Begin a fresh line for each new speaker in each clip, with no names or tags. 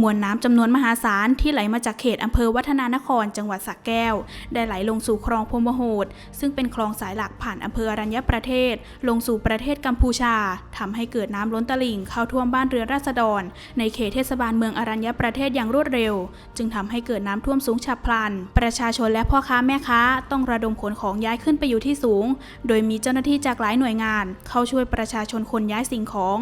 มวลน้ำจำนวนมหาศาลที่ไหลมาจากเขตอำเภอวัฒนานคร จังหวัดสระแก้ว ได้ไหลลงสู่คลองพรมโหด ซึ่งเป็นคลองสายหลักผ่านอำเภออรัญญประเทศ ลงสู่ประเทศกัมพูชาทำให้เกิดน้ำล้นตลิ่งเข้าท่วมบ้านเรือนราษฎร ในเขตเทศบาลเมืองอรัญญประเทศอย่างรวดเร็ว จึงทำให้เกิดน้ำท่วมสูงฉับพลัน ประชาชนและพ่อค้าแม่ค้าต้องระดมขนของย้ายขึ้นไปอยู่ที่สูง โดยมีเจ้าหน้าที่จากหลายหน่วยงาน เข้าช่วยประชาชนขนย้ายสิ่งของ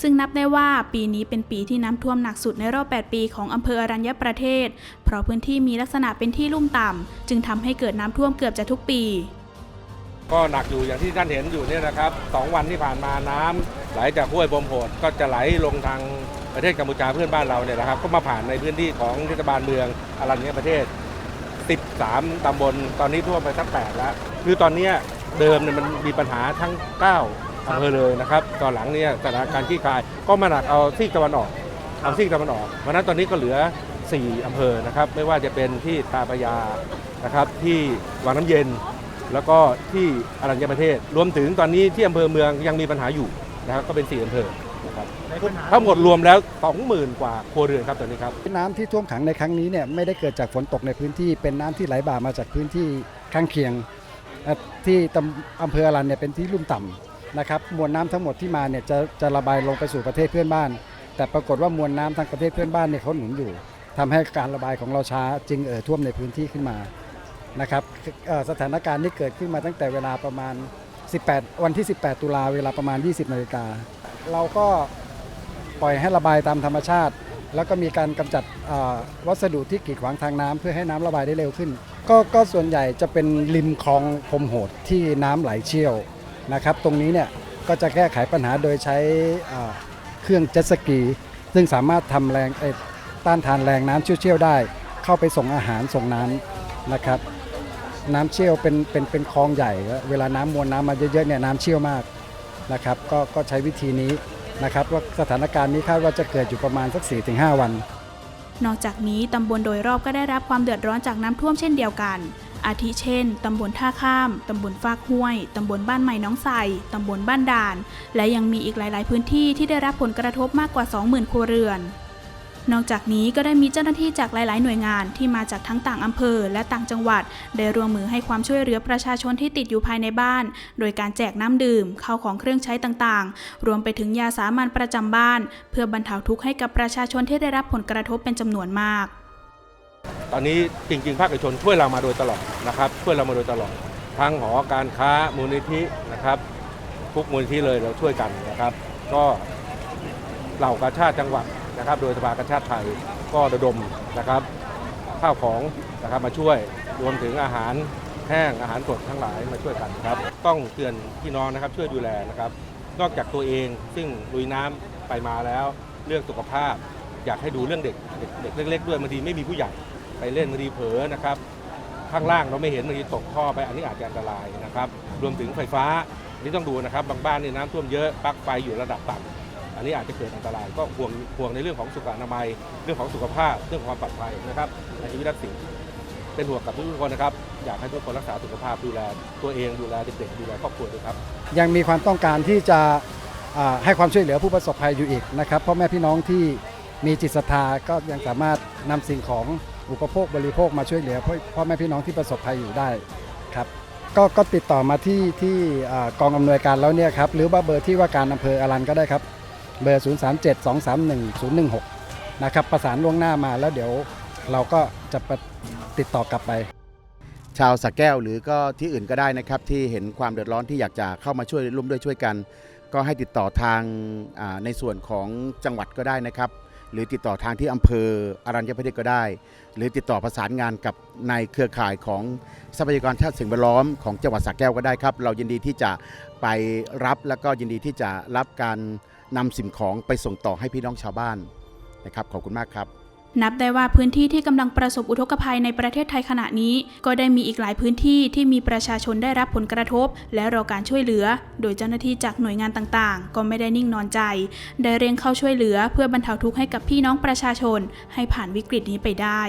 ซึ่งนับได้ว่าปีนี้เป็นปีที่น้ำท่วมหนักสุดในรอบ 8 ปีของอำเภออรัญญประเทศ เพราะพื้นที่มีลักษณะเป็นที่ลุ่มต่ำ จึงทำให้เกิดน้ำท่วมเกือบจะทุกปี
ก็หนักอยู่อย่างที่ท่านเห็นอยู่เนี่ยนะครับสองวันที่ผ่านมาน้ำไหลจากห้วยบมโหดก็จะไหลลงทางประเทศกัมพูชาเพื่อนบ้านเราเนี่ยนะครับ ก็มาผ่านในพื้นที่ของเทศบาลเมืองอรัญญประเทศ 13 ตำบล ตอนนี้ท่วมไปสักแปดแล้ว คือตอนนี้เดิมเนี่ยมันมีปัญหาทั้ง 9 อำเภอเลยนะครับตอนหลังเนี่ยสถานการณ์ที่คลายก็มาหนักเอาซีกตะวันออกเอาซีกตะวันออกเพราะฉะนั้นตอนนี้ก็เหลือ 4 อำเภอนะครับไม่ว่าจะเป็นที่ตาพระยานะครับที่วังน้ำเย็น แล้วก็ที่อรัญญประเทศ รวมถึงตอนนี้ที่อำเภอเมืองยังมีปัญหาอยู่นะครับก็เป็น 4 อำเภอนะครับทั้งหมดรวมแล้ว 20,000 กว่าครัวเรือนครับตอนนี้ครับ
น้ำที่ท่วมขังในครั้งนี้เนี่ยไม่ได้เกิดจากฝนตกในพื้นที่ เป็นน้ำที่ไหลบ่ามาจากพื้นที่ข้างเคียงเอ่อที่ตำอำเภออรันเนี่ยเป็นที่ลุ่มต่ำ นะครับมวลน้ำทั้งหมดที่มาเนี่ยจะจะระบายลงไปสู่ประเทศเพื่อนบ้าน แต่ปรากฏว่ามวลน้ำทางประเทศเพื่อนบ้านเนี่ยเขาหนุนอยู่ทำให้การระบายของเราช้าจึงเอ่อท่วมในพื้นที่ขึ้นมานะครับสถานการณ์นี้เกิดขึ้นมาตั้งแต่เวลาประมาณ 18 วันที่ 18 ตุลาเวลาประมาณ 20นาฬิกาเราก็ปล่อยให้ระบายตามธรรมชาติ แล้วก็มีการกำจัดวัสดุที่กีดขวางทางน้ำเพื่อให้น้ำระบายได้เร็วขึ้น ก็ก็ส่วนใหญ่จะเป็นริมคลองพรมโหดที่น้ำไหลเชี่ยว นะครับ ตรงนี้เนี่ยก็จะแก้ไขปัญหาโดยใช้เครื่องเจ็ตสกี ซึ่งสามารถทำแรงต้านทานแรงน้ำเชี่ยวๆได้ เข้าไปส่งอาหารส่งน้ำนะครับ น้ำเชี่ยวเป็นเป็นเป็นคลองใหญ่ เวลาน้ำมวลน้ำมาเยอะๆเนี่ยน้ำเชี่ยวมากนะครับ ก็ก็ใช้วิธีนี้นะครับว่าสถานการณ์นี้คาดว่าจะเกิดอยู่ประมาณสัก 4-5 วัน
นอกจากนี้ตำบลโดยรอบก็ได้รับความเดือดร้อนจากน้ำท่วมเช่นเดียวกัน อาทิเช่น ตำบลท่าข้าม ตำบลฟากห้วย ตำบลบ้านใหม่น้องใสตำบลบ้านด่าน และยังมีอีกหลาย ๆ พื้นที่ที่ได้รับผลกระทบมากกว่า 20,000 ครัวเรือน นอกจากนี้ก็ได้มีเจ้าหน้าที่จากหลาย ๆ หน่วยงานที่มาจากทั้งต่างอำเภอ และต่างจังหวัด ได้ร่วมมือให้ความช่วยเหลือประชาชนที่ติดอยู่ภายในบ้าน โดยการแจกน้ำดื่มข้าวของเครื่องใช้ต่าง ๆ รวมไปถึงยาสามัญประจำบ้าน เพื่อบรรเทาทุกข์ให้กับประชาชนที่ได้รับผลกระทบเป็นจำนวนมาก
ตอนนี้จริง ๆ ภาคเอกชนช่วยเรามาโดยตลอดนะครับ ช่วยเรามาโดยตลอด ทั้งหอการค้ามูลนิธินะครับทุกมูลนิธิเลยเราช่วยกันนะครับ ก็เหล่ากาชาติจังหวัดนะครับ โดยสภากาชาติไทยก็ระดมนะครับข้าวของนะครับมาช่วยรวมถึงอาหารแห้งอาหารสดทั้งหลายมาช่วยกันครับ ต้องเตือนพี่น้องนะครับช่วยดูแลนะครับ นอกจากตัวเองซึ่งลุยน้ำไปมาแล้ว เรื่องสุขภาพ อยากให้ดูเรื่องเด็กเด็กเด็กเล็ก ๆ ด้วยบางทีไม่มีผู้ใหญ่ ไปเล่นบางทีเผลอนะครับข้างล่างเราไม่เห็นบางทีตกท่อไปอันนี้อาจจะอันตรายนะครับ รวมถึงไฟฟ้านนี่ต้องดูนะครับบางบ้านนี่น้ำท่วมเยอะปลั๊กไฟอยู่ระดับต่ำอันนี้อาจจะเกิดอันตราย ก็ห่วงห่วงในเรื่องของสุขอนามัย เรื่องของสุขภาพ เรื่องของความปลอดภัยนะครับในชีวิตสิ่งเป็นห่วงกับทุกคนนะครับ อยากให้ทุกคนรักษาสุขภาพดูแลตัวเองดูแลเด็กๆดูแลครอบครัวด้วยครับ
ยังมีความต้องการที่จะให้ความช่วยเหลือผู้ประสบภัยอยู่อีกนะครับพ่อแม่พี่น้องที่มีจิตศรัทธาก็ยังสามารถนำสิ่งของ อุปโภคบริโภคมาช่วยเหลือพ่อแม่พี่น้องที่ประสบภัยอยู่ได้ครับก็ก็ติดต่อมาที่ที่กองอำนวยการแล้วเนี่ยครับหรือว่าเบอร์ที่ว่าการอำเภออรันก็ได้ครับเบอร์ 0 3 7 2 3 1 0 1 6 นะครับประสานล่วงหน้ามาแล้วเดี๋ยวเราก็จะติดต่อกลับไป
ชาวสักแก้วหรือก็ที่อื่นก็ได้นะครับ ที่เห็นความเดือดร้อนที่อยากจะเข้ามาช่วยร่วมด้วยช่วยกัน ก็ให้ติดต่อทางในส่วนของจังหวัดก็ได้นะครับ หรือติดต่อทางที่อำเภออรัญญประเทศก็ได้ หรือติดต่อประสานงานกับในเครือข่ายของทรัพยากรชาติสิ่งแวดล้อมของจังหวัดสระแก้วก็ได้ครับ เรายินดีที่จะไปรับแล้วก็ยินดีที่จะรับการนำสิ่งของไปส่งต่อให้พี่น้องชาวบ้านนะครับขอบคุณมากครับ
นับได้ว่าพื้นที่ที่กำลังประสบอุทกภัยในประเทศไทยขณะนี้ ก็ได้มีอีกหลายพื้นที่ที่มีประชาชนได้รับผลกระทบ และรอการช่วยเหลือ โดยเจ้าหน้าที่จากหน่วยงานต่างๆ ก็ไม่ได้นิ่งนอนใจ ได้เร่งเข้าช่วยเหลือเพื่อบรรเทาทุกข์ให้กับพี่น้องประชาชน ให้ผ่านวิกฤตนี้ไปได้